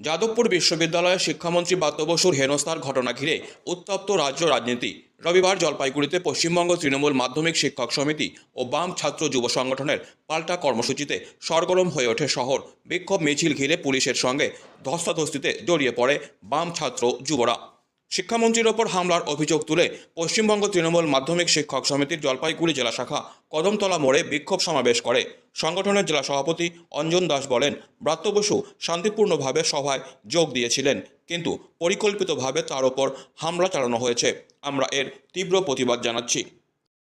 যাদবপুর বিশ্ববিদ্যালয়ের শিক্ষামন্ত্রী বাত্য বসুর হেনস্থার ঘটনা ঘিরে উত্তপ্ত রাজ্য রাজনীতি। রবিবার জলপাইগুড়িতে পশ্চিমবঙ্গ তৃণমূল মাধ্যমিক শিক্ষক সমিতি ও বাম ছাত্র যুব সংগঠনের পাল্টা কর্মসূচিতে সরগরম হয়ে ওঠে শহর। বিক্ষোভ মিছিল ঘিরে পুলিশের সঙ্গে ধস্তাধস্তিতে জড়িয়ে পড়ে বাম ছাত্র যুবরা। শিক্ষামন্ত্রীর ওপর হামলার অভিযোগ তুলে পশ্চিমবঙ্গ তৃণমূল মাধ্যমিক শিক্ষক সমিতির জলপাইগুড়ি জেলা শাখা কদমতলা মোড়ে বিক্ষোভ সমাবেশ করে। সংগঠনের জেলা সভাপতি অঞ্জন দাস বলেন, ব্রাত্য বসু শান্তিপূর্ণভাবে সভায় যোগ দিয়েছিলেন, কিন্তু পরিকল্পিতভাবে তার ওপর হামলা চালানো হয়েছে। আমরা এর তীব্র প্রতিবাদ জানাচ্ছি।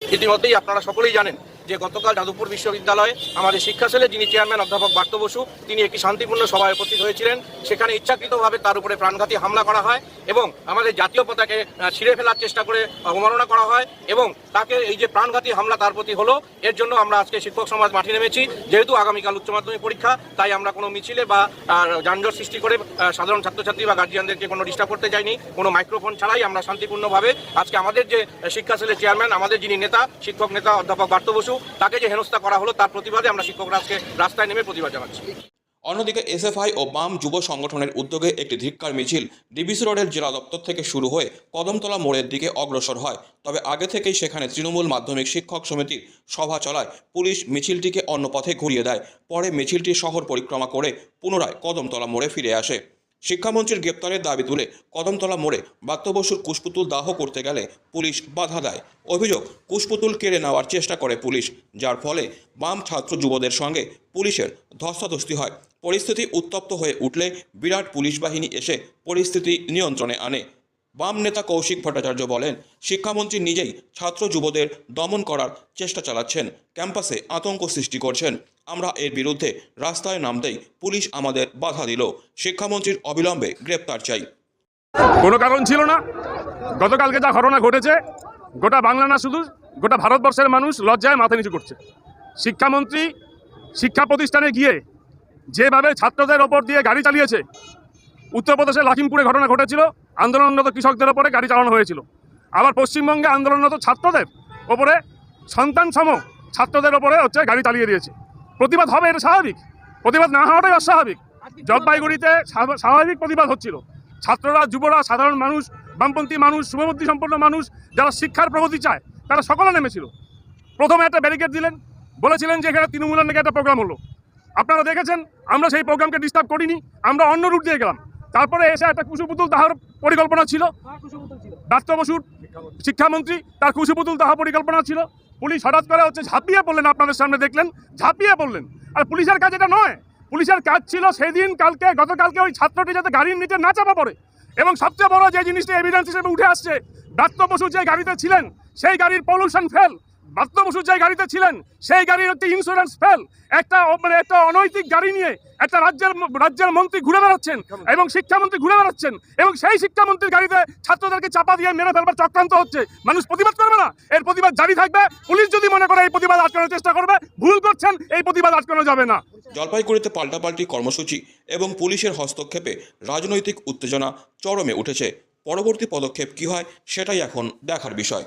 ইতিমধ্যেই আপনারা সকলেই জানেন যে গতকাল যাদবপুর বিশ্ববিদ্যালয়ে আমাদের শিক্ষা সেলে যিনি চেয়ারম্যান অধ্যাপক বার্ত বসু, তিনি একটি শান্তিপূর্ণ সভায় উপস্থিত হয়েছিলেন। সেখানে ইচ্ছাকৃতভাবে তার উপরে প্রাণঘাতী হামলা করা হয় এবং আমাদের জাতীয় পতাকে ছিঁড়ে ফেলার চেষ্টা করে অবমাননা করা হয় এবং তাকে এই যে প্রাণঘাতী হামলা তার প্রতি হলো, এর জন্য আমরা আজকে শিক্ষক সমাজ মাঠে নেমেছি। যেহেতু আগামীকাল উচ্চ মাধ্যমিক পরীক্ষা, তাই আমরা কোনো মিছিলে বা যানজট সৃষ্টি করে সাধারণ ছাত্রছাত্রী বা গার্জিয়ানদেরকে কোনো ডিস্টার্ব করতে চাইনি কোনো মাইক্রোফোন ছাড়াই আমরা শান্তিপূর্ণভাবে আজকে আমাদের যে শিক্ষা সেলের চেয়ারম্যান আমাদের যিনি নেতা, শিক্ষক নেতা অধ্যাপক বার্ত বসু তাকে যে হেনস্থা করা হলো তার প্রতিবাদে আমরা শিক্ষকরা আজকে রাস্তায় নেমে প্রতিবাদ জানাচ্ছি। অন্যদিকে এসএফআই ও বাম যুব সংগঠনের উদ্যোগে একটি ধিক্কার মিছিল ডিবিসি রোডের জেলা দপ্তর থেকে শুরু হয়ে কদমতলা মোড়ের দিকে অগ্রসর হয়। তবে আগে থেকেই সেখানে তৃণমূল মাধ্যমিক শিক্ষক সমিতির সভা চলায়। পুলিশ মিছিলটিকে অন্য পথে ঘুরিয়ে দেয়। পরে মিছিলটি শহর পরিক্রমা করে পুনরায় কদমতলা মোড়ে ফিরে আসে। শিক্ষামন্ত্রীর গ্রেপ্তারের দাবি তুলে কদমতলা মোড়ে বাত্যবসুর কুশপুতুল দাহ করতে গেলে পুলিশ বাধা দেয়। অভিযোগ, কুশপুতুল কেড়ে নেওয়ার চেষ্টা করে পুলিশ, যার ফলে বাম ছাত্র যুবদের সঙ্গে পুলিশের ধস্তাধস্তি হয়। পরিস্থিতি উত্তপ্ত হয়ে উঠলে বিরাট পুলিশ বাহিনী এসে পরিস্থিতি নিয়ন্ত্রণে আনে। বাম নেতা কৌশিক ভট্টাচার্য বলেন, শিক্ষামন্ত্রী নিজেই ছাত্র যুবদের দমন করার চেষ্টা চালাচ্ছেন, ক্যাম্পাসে আতঙ্ক সৃষ্টি করছেন। আমরা এর বিরুদ্ধে রাস্তায় নামতেই পুলিশ আমাদের বাধা দিল। শিক্ষামন্ত্রীর অবিলম্বে গ্রেপ্তার চাই। কোনো কারণ ছিল না। গতকালকে যা ঘটনা ঘটেছে, গোটা বাংলা না শুধু, গোটা ভারতবর্ষের মানুষ লজ্জায় মাথা নিচু করছে। শিক্ষামন্ত্রী শিক্ষা প্রতিষ্ঠানে গিয়ে যেভাবে ছাত্রদের ওপর দিয়ে গাড়ি চালিয়েছে, উত্তরপ্রদেশের লাখিমপুরে ঘটনা ঘটেছিল আন্দোলনরত কৃষকদের ওপরে গাড়ি চালানো হয়েছিল। আবার পশ্চিমবঙ্গে আন্দোলনরত ছাত্রদের ওপরে সন্তান সম ছাত্রদের ওপরে হচ্ছে গাড়ি চালিয়ে দিয়েছে। প্রতিবাদ হবে, এটা স্বাভাবিক। প্রতিবাদ না হওয়াটাই অস্বাভাবিক। জলপাইগুড়িতে স্বাভাবিক প্রতিবাদ হচ্ছিল। ছাত্ররা, যুবরা, সাধারণ মানুষ, বামপন্থী মানুষ, শুভবুদ্ধি সম্পন্ন মানুষ, যারা শিক্ষার প্রগতি চায়, তারা সকলে নেমেছিল। প্রথমে একটা ব্যারিকেড দিলেন। বলেছিলেন যে এখানে তৃণমূলের নাকি একটা প্রোগ্রাম হলো। আপনারা দেখেছেন, আমরা সেই প্রোগ্রামকে ডিস্টার্ব করিনি। আমরা অন্য রুট দিয়ে গেলাম। তারপরে এসে একটা কুশুপুতুল তাহার পরিকল্পনা ছিল। দত্ত বসুর শিক্ষামন্ত্রী তার কুশুপুতুল দাহ পরিকল্পনা ছিল। পুলিশ হঠাৎ করে হচ্ছে ঝাঁপিয়ে পড়লেন আপনাদের সামনে দেখলেন ঝাঁপিয়ে পড়লেন। আর পুলিশের কাজ এটা নয় পুলিশের কাজ ছিল সেদিন কালকে গতকালকে ওই ছাত্রটি যাতে গাড়ির নিচে না চাপা পড়ে। এবং সবচেয়ে বড় যে জিনিসটা এভিডেন্স হিসেবে উঠে আসছে দত্ত বসু যে গাড়িতে ছিলেন সেই গাড়ির পলিউশন ফেল দত্ত বসু যে গাড়িতে ছিলেন, সেই গাড়ির একটি ইন্স্যুরেন্স ফেল একটা মানে একটা অনৈতিক গাড়ি নিয়ে একটা রাজ্যের রাজ্যের মন্ত্রী ঘুরে বেড়াচ্ছেন এবং শিক্ষামন্ত্রী ঘুরে বেড়াচ্ছেন এবং সেই শিক্ষামন্ত্রীর গাড়িতে ছাত্রদেরকে চাপা দিয়ে মেরে ফেলবার চক্রান্ত হচ্ছে। মানুষ প্রতিবাদ করবে না। এর প্রতিবাদ জারি থাকবে। পুলিশ যদি মনে করে এই প্রতিবাদ আটকানোর চেষ্টা করবে, ভুল করছেন, এই প্রতিবাদ আটকানো যাবে না। জলপাইগুড়িতে পাল্টাপাল্টি কর্মসূচি এবং পুলিশের হস্তক্ষেপে রাজনৈতিক উত্তেজনা চরমে উঠেছে। পরবর্তী পদক্ষেপ কি হয়, সেটাই এখন দেখার বিষয়।